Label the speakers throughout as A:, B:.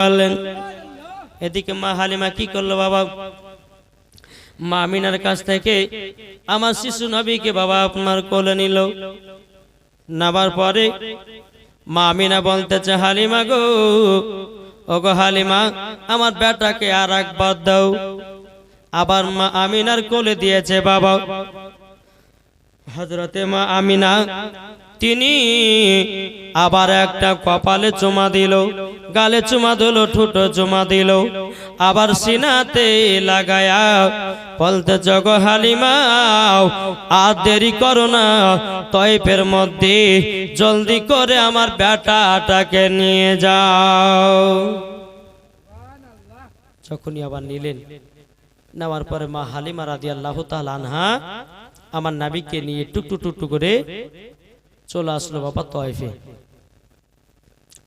A: পারলেন। এদিকে মা হালিমা কি করল বাবা? মা আমিনার কাছ থেকে, আমার শিশু নবীকে বাবা আপনার কোলে নিল। নাবার পরে মা আমিনা বলতেছে, হালিমা গো ও গো হালিমা, আমার বেটাকে আর একবার দাও। আবার মা আমিনার কোলে দিয়েছে, বাবা হজরতে মা আমিনা তিনি আবার একটা কপালে চুমা দিল, গালে চুমা দিল, ঠুটো চুমা দিল। আবার সিনাতে লাগায়া বলতে, জগ হালিমাও আর দেরি করো না তয়পের মধ্যে জলদি করে আমার বেটাটাকে নিয়ে যাও। যখনই আবার নিলেন, নেওয়ার পরে মা হালিমা রাদি আল্লাহ আনহা আমার নাবিককে নিয়ে টুকটু টুকটু করে চলে আসলো বাবা তয়ফে।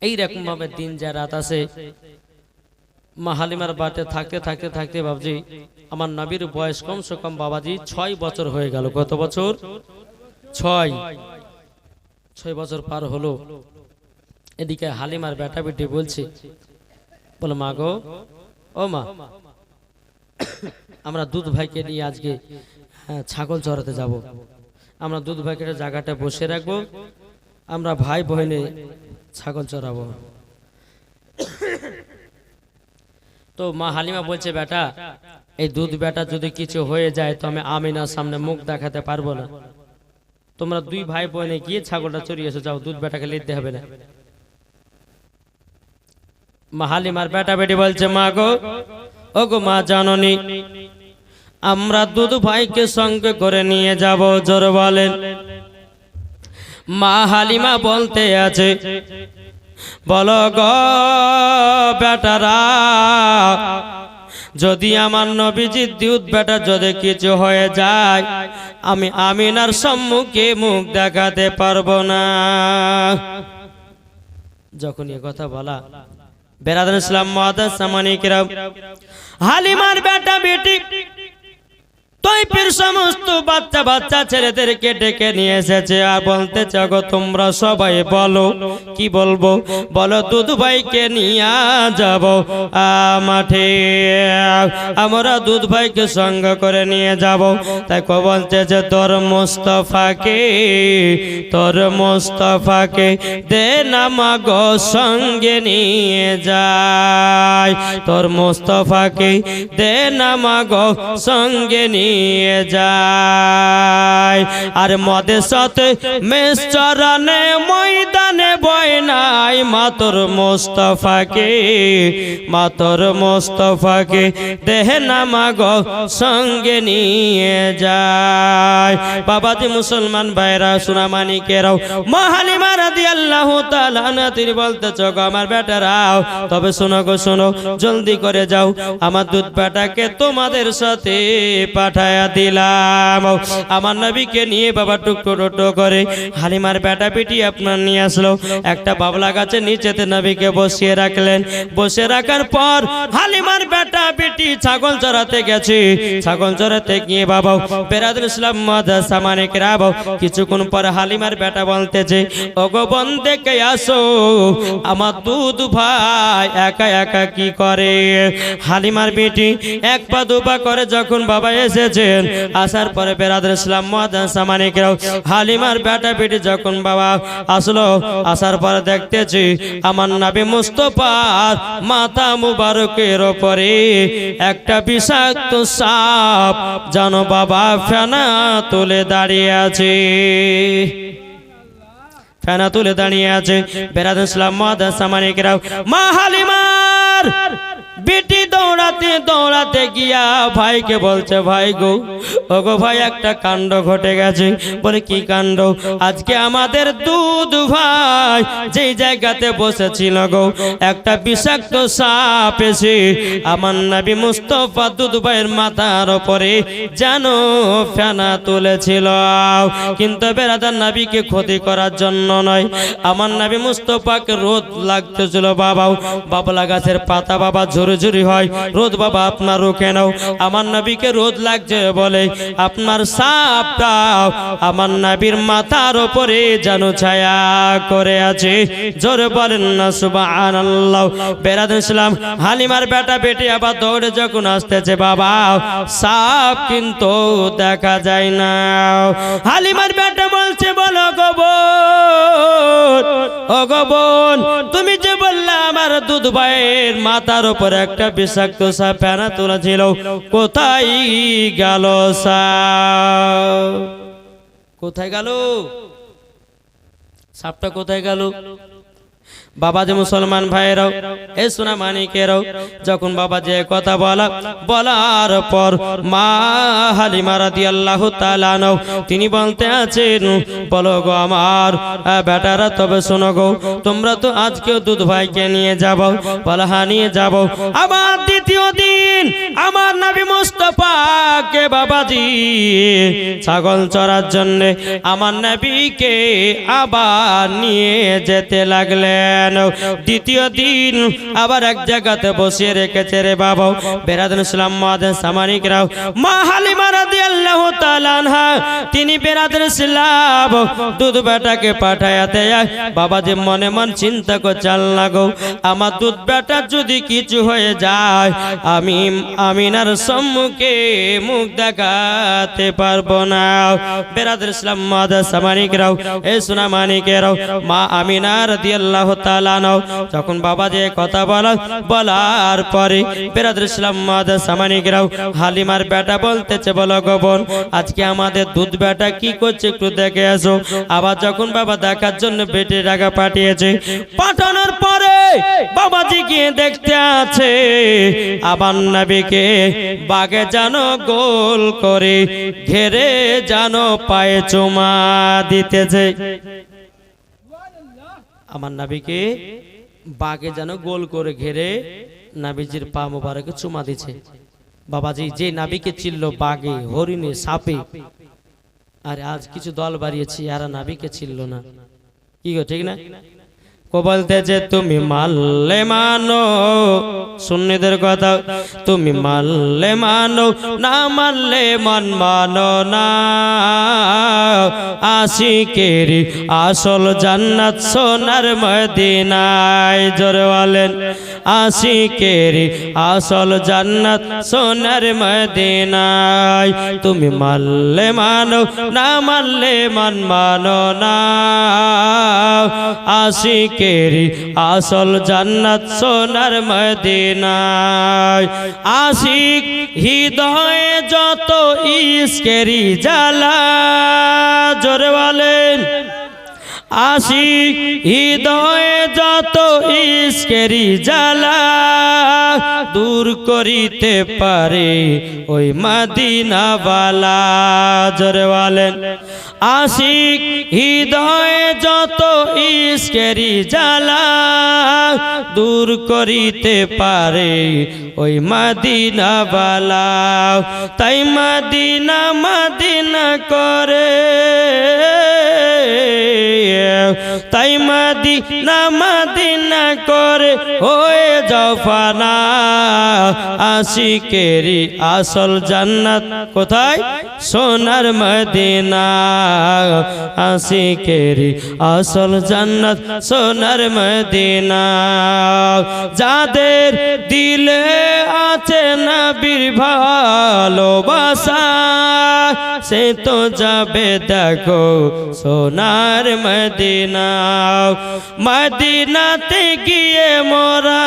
A: এইরকম ভাবে দিন যা রাত আছে মা হালিমার বাটে থাকতে থাকতে থাকতে বাবজি আমার নবীর বয়স কমসে কম বাবাজি ছয় বছর হয়ে গেল। কত বছর? ছয়। ছয় বছর পার হলো। এদিকে হালিমার বেটা বেটি বলছে বলো মা গো ও মা আমরা দুধ ভাইকে নিয়ে আজকে হ্যাঁ, ছাগল চড়াতে যাব। আমরা দুধ একটা জায়গাটা বসে রাখব। আমরা ভাই বহিনে ছাগল চড়াবো। তো মা হালিমা বলছে, বেটা, এই দুধ বেটা যদি কিছু হয়ে যায় তো আমি আমিনার সামনে মুখ দেখাতে পারব না। তোমরা দুই ভাই বোনে গিয়ে ছাগলটা চড়িয়ে এসে, যাও, দুধ বেটাকে লিখতে হবে না। মা হালিমার বেটা বেটি বলছে, মা গো ও গো মা জাননি আমরা দুধ ভাইকে সঙ্গে করে নিয়ে যাব, জোর বলেন। মা হালিমা বলতে আছে, বলো গো যদি আমার নবীজির দুধ বেটা যদি কিছু হয়ে যায়, আমি আমিনার সম্মুখে মুখ দেখাতে পারব না। যখন এ কথা বলা বেরাদান ইসলাম মহাদাস সামানিকরাম হালিমার বেটা বেটি তৈপের সমস্ত বাচ্চা বাচ্চা ছেলেদেরকে ডেকে নিয়ে এসেছে। আর বলতে চাগো তোমরা সবাই বলো। কি বলব? বলো, দুধ ভাইকে নিয়ে যাব মাঠে আমরা দুধ ভাইকে সঙ্গ করে নিয়ে যাব। তাই কো বলছে যে, তোর মোস্তফাকে তোর মোস্তফাকে দে নামা গো সঙ্গে নিয়ে যায়। তোর মোস্তফাকে দে নামা গো সঙ্গে নিয়ে যায়। আর মদে সত মেশ চরণে ময়দা মাতর মোস্তফাকে মাতর মোস্তফাকে দেহ গো সঙ্গে নিয়ে যায়। বাবাজি মুসলমান ভাইরা সুনামানিকেরাও মহালিমা রাদি আল্লাহ তিনি বলতে চোখ আমার বেটারাও, তবে শোনো গো, শোনো, জলদি করে যাও। আমার দুধ বেটাকে তোমাদের সাথে পাঠায়া দিলাম। আমার নবীকে নিয়ে বাবা টুকটো টোটো করে হালিমার বেটা বেটি আপনার নিয়ে আসলো। একটা বাবলা গাছের নিচেতে নবীকে বসিয়ে রাখলেন। বসে রাখার পর হালিমার বেটা, বেটি ছাগল চড়াতে গেছে। ছাগল চড়াতে গিয়ে বাবা, বেরাদুল ইসলাম মাদা সামানে কেরাবো কিছুক্ষণ পর হালিমার বেটা বলতেছে, ওগো বন্দে কে আসো, আমার দুধ ভাই একা একা কি করে? হালিমার বেটি এক পা দু পা করে যখন বাবা এসেছেন, আসার পরে বেরাদুল ইসলাম মাদা সামানে কেরাও হালিমার বেটা, বেটি যখন বাবা আসলো, আসার পরে দেখতেছি আমার নাবি মুস্তফার মাথা মুবারকের ওপরে একটা বিষাক্ত সাপ জানো বাবা ফেনা তুলে দাঁড়িয়ে আছে। ফেনা তুলে দাঁড়িয়ে আছে। বেরাদ ইসলাম মাদা সামানিকরাও মা হালিমার, বেটি দৌড়াতে দৌড়াতে গিয়া ভাইকে বলছে, ভাই গো ও গো ভাই, একটা কাণ্ড ঘটে গেছে। বলে, কি কাণ্ড? আজকে আমাদের দুধ ভাই যেই জায়গাতে বসেছিল গো, একটা বিষাক্ত সাপ এসে আমার নাবি মুস্তফা দুধ ভাইয়ের মাথার ওপরে যেন ফেনা তুলেছিল। কিন্তু বেড়াদার নাবিকে ক্ষতি করার জন্য নয়, আমার নাবি মুস্তফাকে রোদ লাগতেছিল বাবাও। বাবলা গাছের পাতা বাবা ঝুরি ঝুরি হয় রোদ বাবা, আপনার রুখে নাও আমার নবীকে রোদ লাগছে বলে। আপনার সাপটা আমার নবীর মাথার উপরে যেন ছায়া করে আছে। জোরে বলেন না, সুবহানাল্লাহ। বেরাদ ইসলাম, হালিমার বেটা বেটি আবার দৌড়ে যখন আসতেছে, বাবা, সাপ কিন্তু দেখা যায় না। হালিমার বেটা বলছে, বলো গো বোন ও গো বোন, তুমি যে দুধ ভাইয়ের মাথার উপর একটা বিষাক্ত সাপ ফেনা তোলা ছিল কোথায় গেল সাপ? কোথায় গেল? সাপটা কোথায় গেল? বাবা যে মুসলমান ভাইয়েরাও এ সোনা মানিকেরাও যখন বাবা যে কথা বলা, বলার পর মা হালিমা রাদিয়াল্লাহু তাআলা নাও তিনি বলতে আছেন, বলো গো আমার বেটারা, তবে শোনো গো, তোমরা তো আজকেও দুধ ভাইকে নিয়ে যাব হ্যাঁ নিয়ে যাব। আবার দ্বিতীয় দিন, আমার নবী মুস্তফাকে বাবাজি ছাগল চড়ার জন্যে আমার নবীকে আবার নিয়ে যেতে লাগলেন। দ্বিতীয় দিন আবার এক জায়গাতে বসিয়ে রেখেছে রে বাবা। বেরাদুল ইসলাম মাদান সামানিকরাও। মা হালিমা রাদিয়াল্লাহু তাআলা তিনি বেরাদুল ইসলাম দুধ বেটাকে পাঠায়া দেয় বাবাজি মনে মন চিন্তা করছে আল্লাহ গো, আমার দুধ বেটা যদি কিছু হয়ে যায়, আমি আমিনার সম্মুখে মুখ দেখাতে পারব না। বেরাদুল ইসলাম মাদা সামানিকরাও, এ সোনা মানিকেরাও, মা আমিনা রাদিয়াল্লাহু তাআলা নাও যখন বাবা যে কথা বলা বলার পরে বেরাদুল ইসলাম মাদা সামানিকরাও হালিমার বেটা বলতেছে, বলো গো বোন, আজকে আমাদের দুধ বেটা কি করছে একটু দেখে আসো। আবার যখন বাবা দেখার জন্য বেটে টাকা পাঠিয়েছে, পাঠানোর পরে বাবাজি গিয়ে দেখতে আছে, আবার নাবিকে বাগে জানো গোল করে, ঘেরে জানো পায়ে চুমা দিতেছে। আমার নাবিকে বাঘে যেন গোল করে ঘেরে নাবিজির পা মোবারকে চুমা দিছে বাবাজি, যে নাবিকে চিল্ল বাঘে হরিণে, সাপে। আর আজ কিছু দল বাড়িয়েছি, আর নাবিকে চিল্ল না। কি গো, ঠিক না? কো বলতেছে তুমি মানলে মানো, সুন্নিদের কথা তুমি মানলে মানো, না মানলে মন মানো না। আশিকের আসল জান্নাত সোনার মদিনায়, জোরে বলেন, আশিকের আসল জান্নাত সোনার মদিনায়, তুমি মানলে মানো, না মানলে মন মানো না। আশিকের আসল জান্নাত সোনার মদিনায়। আশিক হৃদয়ে যত ইস্কেরি জ্বালা জোরে বলেন। আশিক হৃদয়ে যত ইস্কেরি জ্বালা দূর করিতে পারে ওই মাদিনাওয়ালা। জোরে বলেন আশিক হৃদয়ে যত ইস্কেরি জ্বালা দূর করিতে পারে ওই মাদিনাওয়ালা। তাই মাদিনা মাদিনা করে তাই মাদিনা মাদিনা করে হয়ে জফানা আশিকেরি আসল জান্নাত কোথায়? সোনার মদিনা। আশিকেরি আসল জান্নাত সোনার মদিনা। যাদের দিলে আছে না নবীর ভালোবাসা সে তো যাবে দেখো সোনার মদিনা মদিনাতে গিয়ে মোরা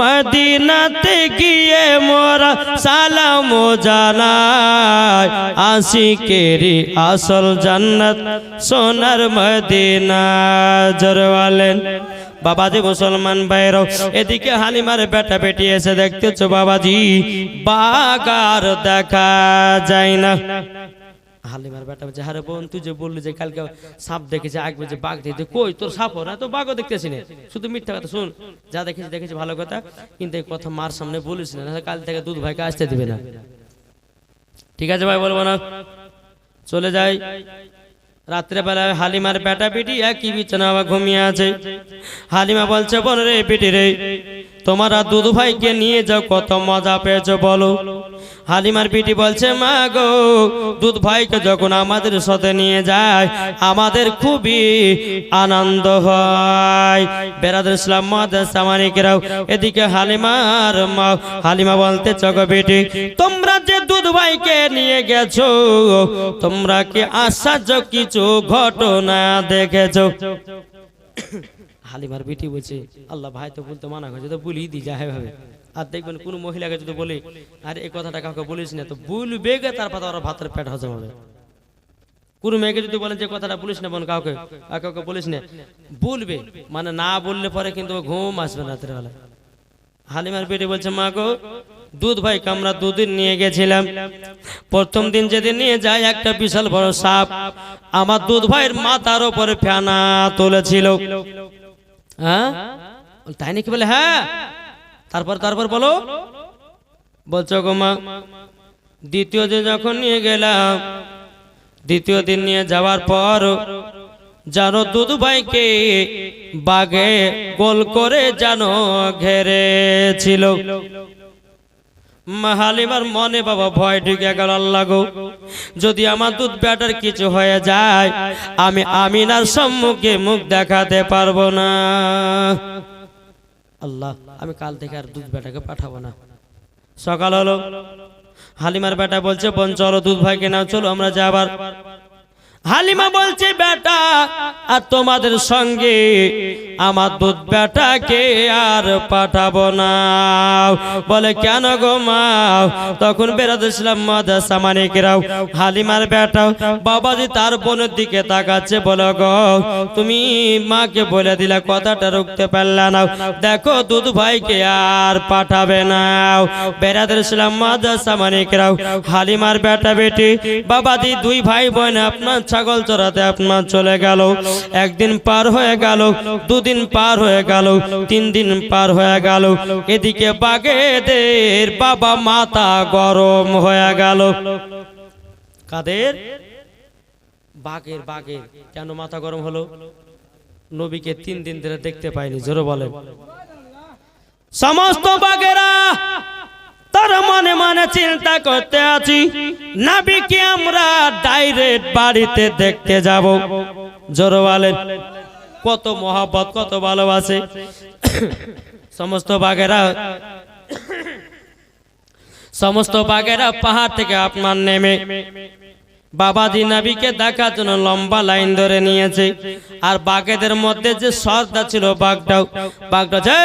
A: মদিনাতে গিয়ে মোরা সালাম জানাই আশিকেরি আসল জান্নাত সোনার মদিনা জরওয়ালেন বাবাজি মুসলমান ভাইরাও এদিকে হালিমার বেটা বেটি এসে দেখতেছো বাবাজি। বাগার দেখা যায় না। হালিমার বেটা বলছে হারে বোন, তুই যে বললি যে কালকে সাপ দেখেছে আগবে যে বাঘ দেখতে, কই তোর সাপ না তো বাঘও দেখতেছি না। শুধু মিথ্যা কথা, শুন, যা দেখেছি দেখেছি, ভালো কথা। কিন্তু এই কথা মার সামনে বলিস না কাল থেকে দুধ ভাইকে আসতে দিবে না। ঠিক আছে ভাই, বলব না। চলে যাই। রাত্রেবেলায় হালিমার বেটা বেটি একই বিছানা ঘুমিয়ে আছে। হালিমা বলছে, বল রে বেটি রে, তোমারা দুধ ভাইকে নিয়ে যাও, কত মজা পেয়েছ বলো। হালিমার বিটি বলছে, মা গো দুধ ভাইকে যখন আমাদের সাথে নিয়ে যায়, আমাদের খুবই আনন্দ হয়। বেরাদের ইসলাম মাদামানিকেরাও এদিকে হালিমার মা হালিমা বলতে চক বেটি দুধ ভাইকে নিয়ে গেছো? তোমরা কি আশ্চর্য কিছু ঘটনা দেখেছ? হালিমার বেটি বলছে, আল্লাহ ভাই তো বলতে মানা করছে, তো বলি দি যায় ভাবে আর দেখবেন কোন মহিলাকে যদি বলে, আর এই কথাটা কাউকে বলিস না, তো বলবে গে তার পাতা ওরা ভাতের পেট হজম হবে। কোন মেয়েকে যদি বলেন যে কথাটা বলিস না বোন কাউকে, আর কাউকে বলিস না, বলবে। মানে না বললে পরে কিন্তু ঘুম আসবে না রাতের বেলা হালিমার বেটি বলছে, মা গো দুধ ভাই আমরা দুদিন নিয়ে গেছিলাম। প্রথম দিন যেদিন নিয়ে যায় একটা বিশাল বড় সাপ। আমার দুধ ভাইয়ের মাথার উপরে ফেনা তুলেছিল। হ্যাঁ? তাই নাকি বলে? হ্যাঁ। তারপর তারপর বলো। বলছো গো মা, দ্বিতীয় দিন যখন নিয়ে গেলাম, দ্বিতীয় দিন নিয়ে যাওয়ার পর জানো দুধ ভাইকে বাগে গোল করে জানো ঘেরেছিল। হালিমার মনে বাবা ভয় ঢুকে গেল, আল্লাহ গো। যদি আমার দুধ ব্যাটার কিছু হয়ে যায়, আমি আমিনার সম্মুখে মুখ দেখাতে পারব না। আল্লাহ, আমি কাল থেকে আর দুধ বেটাকে পাঠাবো না। সকাল হলো। হালিমার বেটা বলছে, বোন, চলো দুধ ভাইকে নাও, চলো, আমরা যাবার। হালিমা বলছে, বেটা, আর তোমাদের সঙ্গে আমার দুধ বেটাকে আর পাঠাবো না। বলে, কেন গো মাও তখন বেরাতেছিলাম মাদা সামানিকেরাও হালিমার বেটা, বাবাজি তার বোনের দিকে তাকাচ্ছে। বলো, গো, তুমি মাকে বলে দিলা, কথাটা রুখতে পারলা না। দেখো, দুধ ভাইকে আর পাঠাবে না। বেরাতেছিলাম মাদা সামানিকেরাও হালিমার বেটা বেটি, বাবাজি দুই ভাই বোন আপনার ছাগল চড়াতে আপনার চলে গেল। একদিন পার হয়ে গেল, দুদিন পার হয়ে গেল, তিন দিন পার হয়ে গেল। এদিকে বাগেদের বাবা মাথা গরম হয়ে গেল। কাদের? বাঘের বাঘের। কেন মাথা গরম হলো? নবীকে তিন দিন ধরে দেখতে পাইনি, জোরে বলেন। সমস্ত বাঘেরা তার মনে মনে চিন্তা করতে আছি। নাবিকে আমরা ডাইরেক্ট বাড়িতে দেখতে যাব। জোর বলেন। কত মহাব্বত, কত ভালোবাসে। সমস্ত বাঘেরা সমস্ত বাঘেরা পাহাড় থেকে আপনার নেমে। বাবাজি নাবিকে দেখার জন্য লম্বা লাইন ধরে নিয়েছে। আর বাঘেদের মধ্যে যে সর্দা ছিল বাঘটাও, বাঘটা যে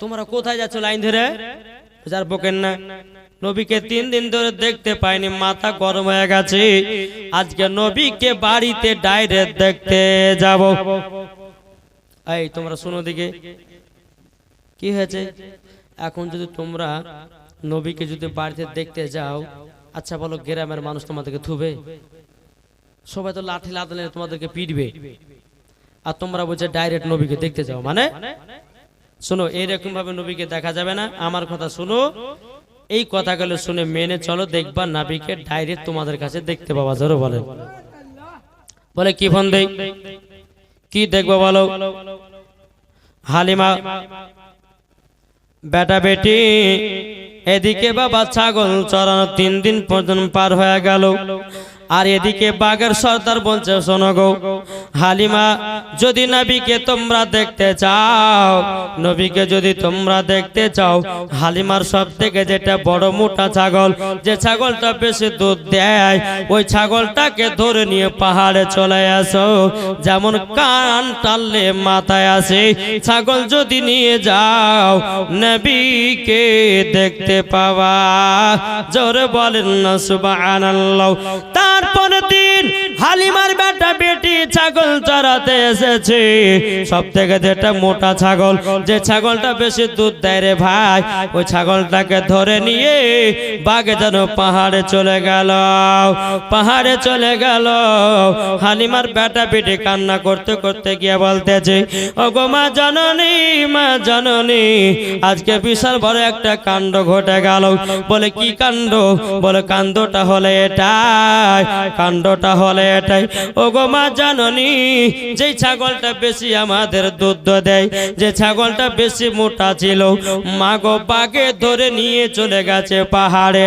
A: তোমরা কোথায় যাচ্ছ লাইন ধরে? যার বকেন না। নবীকে তিন দিন ধরে দেখতে পাইনি, মাথা গরম হয়ে গেছে। আজকে নবীকে বাড়িতে ডাইরেক্ট দেখতে যাব। এই, তোমরা শুনো দিকে কি হয়েছে? এখন যদি তোমরা নবীকে যদি বাড়িতে দেখতে যাও আচ্ছা বলো গ্রামের মানুষ তোমাদেরকে থুবে? সবাই তো লাঠি লাদলে তোমাদেরকে পিটবে। আর তোমরা বলছে ডাইরেক্ট নবীকে দেখতে যাও মানে? শোনো এইরকম ভাবে নবীকে দেখা যাবে না। আমার কথা শোনো। এই কথাগুলো শুনে মেনে চলো, দেখবা নাবিকে ডাইরেক্ট তোমাদের কাছে দেখতে পাবা ধরো বলে বলে, কি ফোন দেই কি দেখব বলো? হালিমা, বেটা বেটি, এদিকে বাবা ছাগল চড়ানো তিন দিন পর্যন্ত পার হয়ে গেল। আর এদিকে বাঘের সর্দার বলছে, শোনো গো, হালিমা, যদি নবীকে তোমরা দেখতে চাও, নবীকে যদি তোমরা দেখতে চাও, হালিমার সব থেকে যেটা বড় মোটা ছাগল, যে ছাগলটা বেশি দুধ দেয়, ওই ছাগলটাকে ধরে নিয়ে পাহাড়ে চলে আসো। যেমন কান টানলে মাথায় আসে, ছাগল যদি নিয়ে যাও, নবীকে দেখতে পাওয়া। জোরে বলেন না, সুবহানাল্লাহ। তারপর হালিমার বেটা বেটি ছাগল চড়াতে এসেছে। সব থেকে যেটা মোটা ছাগল, যে ছাগলটা বেশি দুধ দেয় রে ভাই, ওই ছাগলটাকে ধরে নিয়ে বাঘে যেন পাহাড়ে চলে গেল। পাহাড়ে চলে গেল। হালিমার বেটা বেটি কান্না করতে করতে গিয়ে বলতেছে ও গো মা জননী মা জননী, আজকে বিশাল বড় একটা কাণ্ড ঘটে গেল। বলে, কি কাণ্ড? বলে, কাণ্ডটা হলে এটাই, কাণ্ডটা হলে এটাই। ও গো মা জাননি যে ছাগলটা বেশি আমাদের দুধ দেয়, যে ছাগলটা বেশি মোটা ছিল, মা গো বাগে ধরে নিয়ে চলে গেছে পাহাড়ে।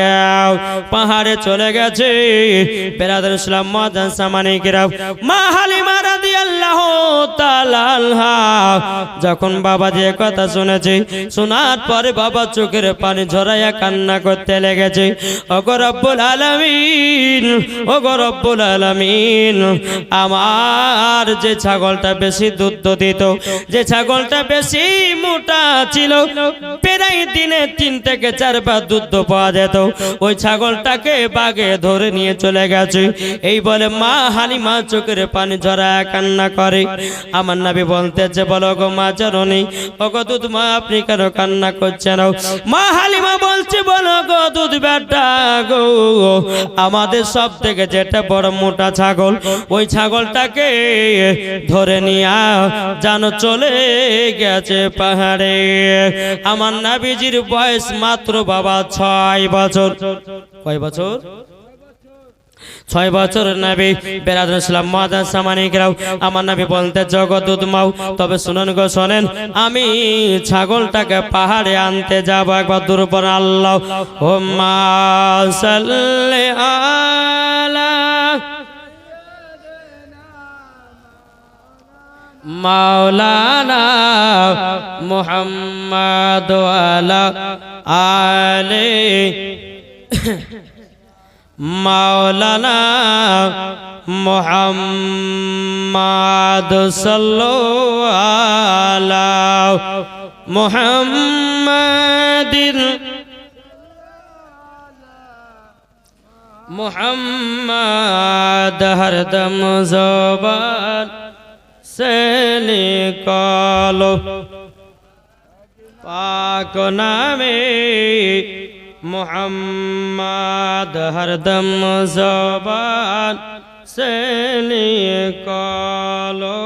A: পাহাড়ে চলে গেছে। বেরাদার ইসলাম মাদান সামানিকেরা মা হালিমা রাদিয়াল্লাহু তাআলা যখন বাবা যে কথা শুনেছে, শোনার পরে বাবা চোখের পানি ঝরাইয়া কান্না করতে লেগেছে। ওগো রব্বুল আলামিন, ওগো রব্বুল আলামিন। আমার যে ছাগলটা বেশি দুধ দিত, যে ছাগলটা বেশি মোটা ছিল, প্রায় দিনে তিন থেকে চারবার দুধ পাওয়া যেত। ওই ছাগলটাকে বাগে ধরে নিয়ে চলে গেছে। এই বলে, মা হালিমা চোখের পানি ঝরায় কান্না করে। আমার নাবি বলতেছে, বলো গো মা জননী ও গো দুধ মা, আপনি কেন কান্না করছেন? মা হালিমা বলছে, বলো গো দুধ বেটা গো, আমাদের সব থেকে যেটা বড় মোটা ছাগল, ওই ছাগলটাকে ধরে নিয়ে যেন চলে গেছে পাহাড়ে। আমার নাবিজির বয়স মাত্র বাবা ছয় বছর। কয় বছর? ছয় বছর নাবি। সামানিকরাও, আমার নাবি বলতে, জগৎ তবে শুনুন গো, শোনেন, আমি ছাগলটাকে পাহাড়ে আনতে যাব একবার দুর্বল আল্লাহ। ও মা মাওলানা মুহাম্মদ আলা মাওলানা মোহাম্মদ সাল্লো আলা মোহাম্মদিন মোহাম্মদ হরদম জবান সে নিকালো পাক নামে মোহাম্মদ হরদম জবান সে নিকালো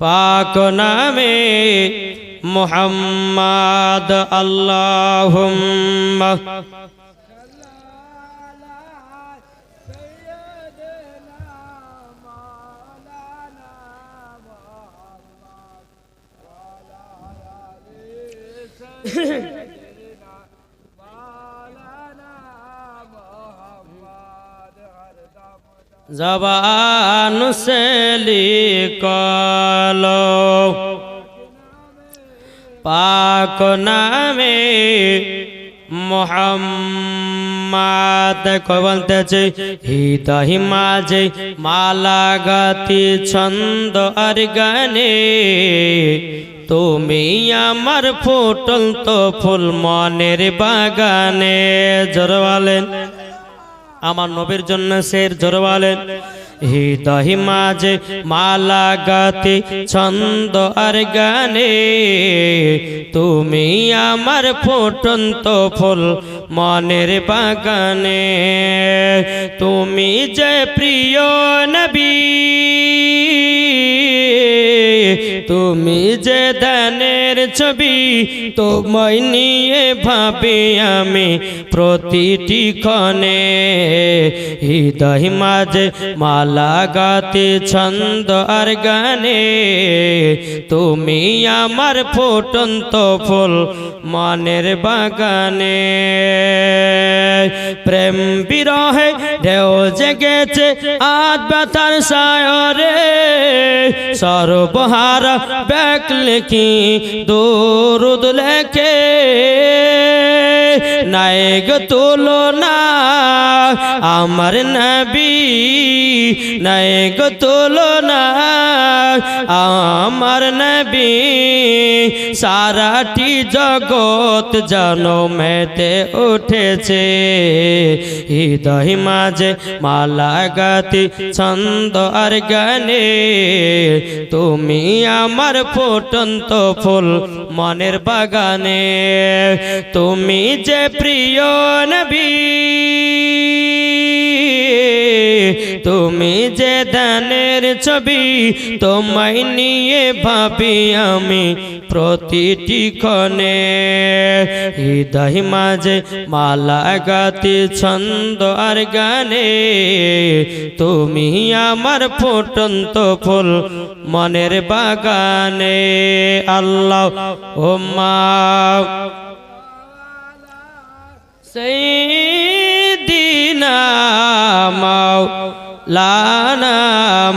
A: পাক নামে মোহাম্মদ আল্লাহুম্মা জবান লিখলো। পাক নামে মোহাম্মদ বলতেছে? হৃদয় মাঝে মালা গাতি ছন্দ আর গানে, তুমি আমার ফুটল তো ফুল মনের বাগানে, জোর বলেন। আমার নবীর জন্য শের জোর বলেন হৃদয় মাঝে মালা গাতে ছন্দ আর গানে, তুমি আমার ফুটন্ত ফুল মনের বাগানে। তুমি যে প্রিয় নবী তুমি যে দানের ছবি তোমায় নিয়ে ভাবি আমি প্রতিটি ক্ষণে। হৃদয় মাঝে মালা গাতে ছন্দ আর গানে। তুমি আমার ফুটন্ত ফুল মনের বাগানে। প্রেম বিরহে ঢেউ জেগেছে আজ ব্যথার সায়রে। সর্বহার बैक दो रूदल लेके। নায়ক তুলনা, আমার নবী নায়ক তুলনা, আমার নবী সারাটি জগৎ জনমেতে উঠেছে। হৃদয় মাঝে মালা গাতি ছন্দ আর গানে, তুমি আমার ফুটন্ত ফুল মনের বাগানে, তুমি যে প্রিয় নবী, তুমি যে দানের ছবি তোমায় নিয়ে ভাবি আমি প্রতিটি ক্ষণে। হৃদয় মাঝে মালা গাতি ছন্দ আর গানে, তুমি আমার ফুটন্ত ফুল মনের বাগানে। আল্লাহ ও মা লানা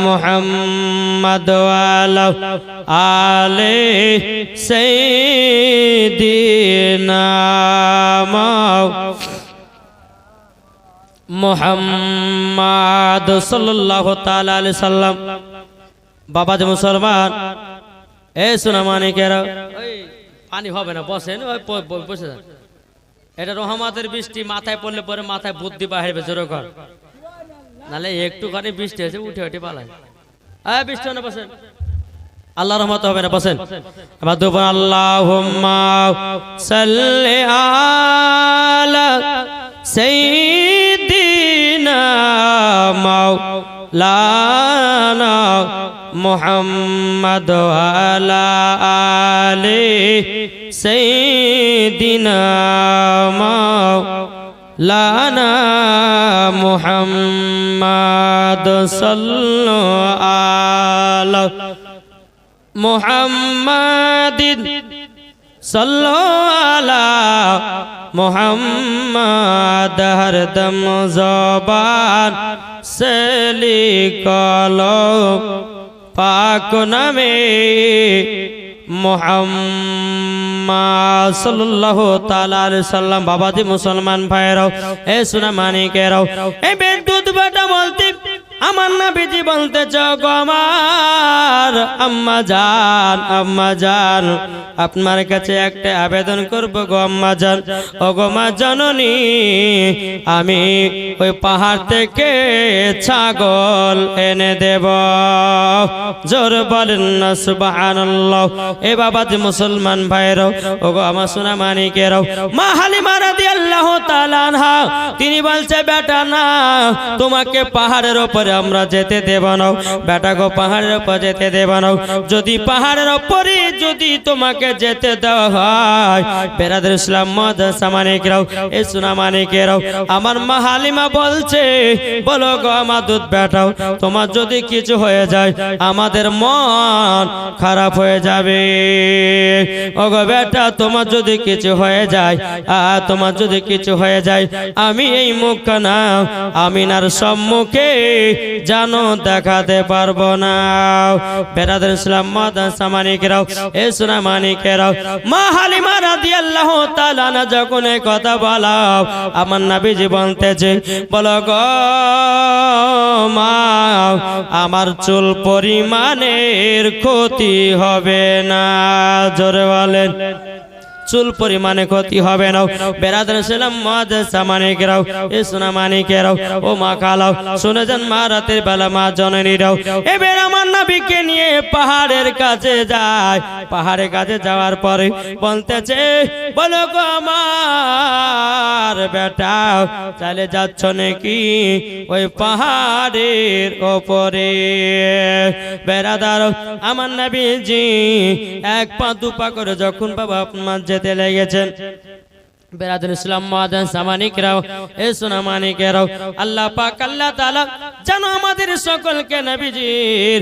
A: মোহাম্মদ আলে সেই মোহাম্মদ সাল্লাহ তালি সাল্লাম। বাবা যে মুসলমান, এ সুনামানি কের পানি হবে না, বসেন বসে যান। এটা রহমাতের বৃষ্টি, মাথায় পড়লে পরে মাথায় বুদ্ধি বাহিরবে জোরে কর। নালে একটুখানি বৃষ্টি হয়েছে, উঠে উঠে পালায়। হ্যাঁ বৃষ্টি না বসেন। আল্লাহ রহমত হবে না, বসেন। এবার দুপুর আল্লাহ সাল্লি আলা সাইয়্যিদিনা মাওলানা মুহাম্মদ আলা আলি محمد صلوا على محمد صلوا على محمد ہر دم زبان سے لکھو پاک نمی মোহাম্মদ বাবাজি মুসলমান ভাইরাও এ সুনা মানিকেরাও বিদ্যুৎ বেটা বলতে আমার নবীজি বলতে আমার আম্মা জান আম্মা জান, আপনার কাছে একটা আবেদন করব গো আম্মা জান। ও গো মা জননী, আমি ওই পাহাড় থেকে ছাগল এনে দেব। জোর বলেন না, সুবহানাল্লাহ। এ বাবাজি মুসলমান ভাইরাও ও গো আমার সোনা মানিকেরাও। মা হালিমা তাআলা আনহা, তিনি বলছে, বেটা না, তোমাকে পাহাড়ের ওপরে আমরা যেতে দেব না। বেটা গো, পাহাড়ের ওপর যেতে দেব না। যদি পাহাড়ের ওপরে যদি তোমাকে যেতে দেওয়া হয়, বেরাদের ইসলাম মদ সামানিকরাও এ সোনা মানিকেরাও, আমার মা হালিমা বলছে, বলো গো আমার দুধ বেটাও, তোমার যদি কিছু হয়ে যায়, আমাদের মন খারাপ হয়ে যাবে। ওগো বেটা, তোমার যদি কিছু হয়ে যায়, আ, তোমার যদি কিছু হয়ে যায়, আমি এই মুখখানা আমিনার সম্মুখে জানো দেখাতে পারব না। বেরাদের ইসলাম মাদান সামানিকেরাও এ সোনা মানিকেরাও। মা হালিমা রাদিয়াল্লাহু তাআলা না যখন কথা বলাও, আমার নবীজি বলতেছে, বলো গো মা, আমার চুল পরিমাণের ক্ষতি হবে না। জোরে বলেন। চুল পরিমাণে ক্ষতি হবে না। বেড়াদের ছিলাম মদ সামানে কেরাও এ সোনা মানি কেরাও ও মা খালাও শুনে যান মা রাতের বেলা মা জননীরাও এবার আমার নবীকে নিয়ে পাহাড়ের কাছে যায়। পাহাড়ের কাছে যাওয়ার পরে বলতেছে, বলো গো আমার বেটা চালে যাচ্ছ নাকি ওই পাহাড়ের ওপরে? বেড়াদার আমার নবীজি, এক পা দু পা করে যখন বাবা আপনার যেতে লেগেছেন। বেরাদুল ইসলাম মাদান সামানিকরাও এ সোনা মানিকেরাও আল্লাহ পাক আল্লাহ তাআলা যেন আমাদের সকলকে নবীজির